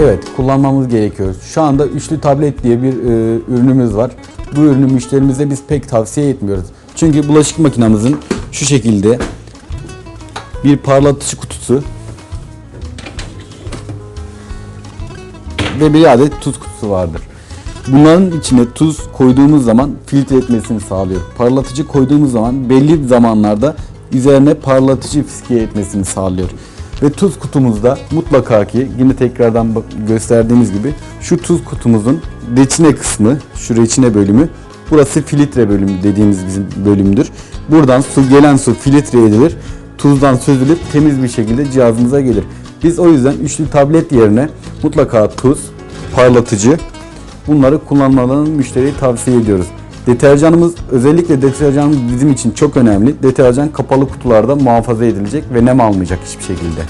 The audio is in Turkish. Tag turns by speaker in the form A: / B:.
A: Evet, kullanmamız gerekiyor. Şu anda üçlü tablet diye bir e, ürünümüz var. Bu ürünü müşterimize biz pek tavsiye etmiyoruz. Çünkü bulaşık makinamızın şu şekilde bir parlatıcı kutusu ve bir adet tuz kutusu vardır. Bunların içine tuz koyduğumuz zaman filtre etmesini sağlıyor. Parlatıcı koyduğumuz zaman belli zamanlarda üzerine parlatıcı fiskiye etmesini sağlıyor. Ve tuz kutumuzda mutlaka ki yine tekrardan gösterdiğimiz gibi şu tuz kutumuzun reçine kısmı, şu reçine bölümü burası filtre bölümü dediğimiz bizim bölümdür. Buradan su gelen su filtre edilir. Tuzdan süzülüp temiz bir şekilde cihazımıza gelir. Biz o yüzden üçlü tablet yerine mutlaka tuz, parlatıcı bunları kullanmalarını müşteriye tavsiye ediyoruz. Deterjanımız özellikle deterjanımız bizim için çok önemli. Deterjan kapalı kutularda muhafaza edilecek ve nem almayacak hiçbir şekilde.